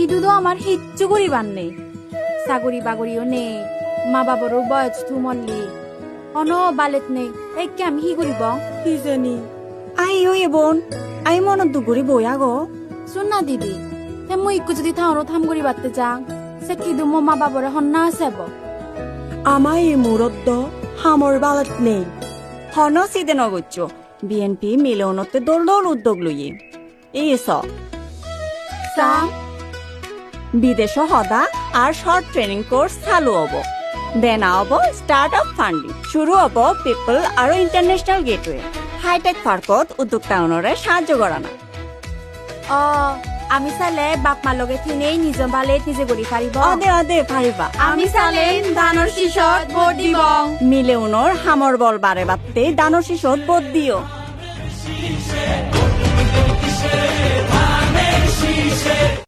ইদু তো আমার হিচ্ছু করিবার নেই। চাকরি বাগরিও নেই মা বাবারও বয়স তু মল্লি অন বালেত নেই একে আমি কি করিব? কি জানি? আই ওই বোন আই মনত দুগুৰি বই আগো। শুন না দিদি তে মই ইকু যদি থাওরো থাম করি বাড়তে যাং সে কিদু মো মা বাবারে হন্না আছেব এই মূৰত হামৰ বালত নেই। হন চিদে নগচ্ছ বিএনপি মিলনতে দল দল উদ্যোগ লইয়ে। এই চ সা বিদেশ সদা আর শর্ট ট্রেনিং কোর্স চালু হব। দেনা হব স্টার্ট আপ ফান্ডিং শুরু হব পিপল আৰু ইন্টারন্যাশনাল গেটওয়ে হাইটেক পার্কত উদ্যোক্তায়নরে সাহায্য করা না অ আমি চালে বাপ মা লগে থিনেই নিজ বালে নিজে করি পারিব অদে অদে পাৰিবা। আমি চালে ধানৰ শীষত ভোট দিব। মিলেউনৰ হামৰ বল বাৰে বাত্তে দানৰ শিশত বোধ দিও